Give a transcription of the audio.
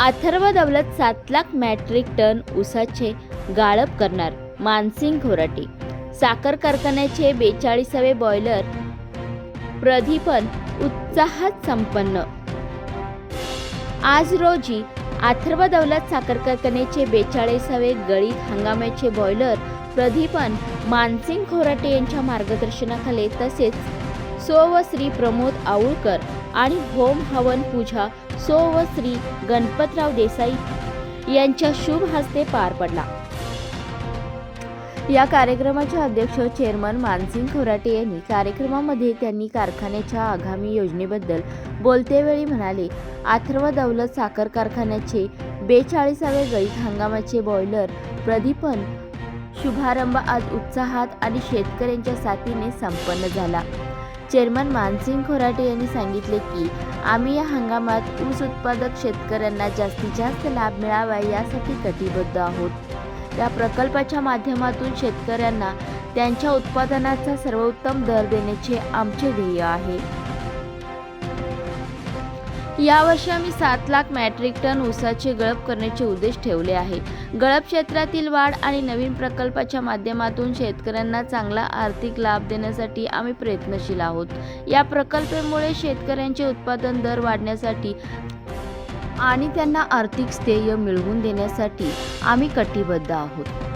अथर्व दौलत सात lakh matric ton ऊसाचे गाळप करणार मानसिंग खोराटे साखर कारखान्याचे बेचाळीसावे बॉयलर प्रदीपन उत्साहात संपन्न. आज रोजी अथर्व दौलत साखर कारखान्याचे बेचाळीसावे गळीत हंगामाचे बॉयलर प्रदीपन मानसिंग खोराटे यांच्या मार्गदर्शनाखाली तसेच सो व श्री प्रमोद आऊळकर आणि होम हवन पूजा सो व श्री गणपतराव देसाई यांच्या शुभ हस्ते पार पडला. या कार्यक्रमाचे अध्यक्ष चेअरमन मानसिंग खोराटे यांनी कार्यक्रमामध्ये त्यांनी कारखान्याच्या आगामी योजनेबद्दल बोलतेवेळी म्हणाले आथर्व दौलत साखर कारखान्याचे बेचाळीसावे गळीत हंगामाचे बॉयलर प्रदीपन शुभारंभ आज उत्साहात आणि शेतकऱ्यांच्या साथीने संपन्न झाला. चेअरमन मानसिंग खोराटे यांनी सांगितले की आम्ही या हंगामात ऊस उत्पादक शेतकऱ्यांना जास्तीत जास्त लाभ मिळावा यासाठी कटिबद्ध आहोत. या प्रकल्पाच्या माध्यमातून शेतकऱ्यांना त्यांच्या उत्पादनाचा सर्वोत्तम दर देण्याचे आमचे ध्येय आहे. यावर्षी आम्ही सात लाख मॅट्रिक टन ऊसाचे गळप करण्याचे उद्देश ठेवले आहे. गळप क्षेत्रातील वाढ आणि नवीन प्रकल्पाच्या माध्यमातून शेतकऱ्यांना चांगला आर्थिक लाभ देण्यासाठी आम्ही प्रयत्नशील आहोत. या प्रकल्पामुळे शेतकऱ्यांचे उत्पादन दर वाढण्यासाठी आणि त्यांना आर्थिक स्थेय मिळवून देण्यासाठी आम्ही कटिबद्ध आहोत.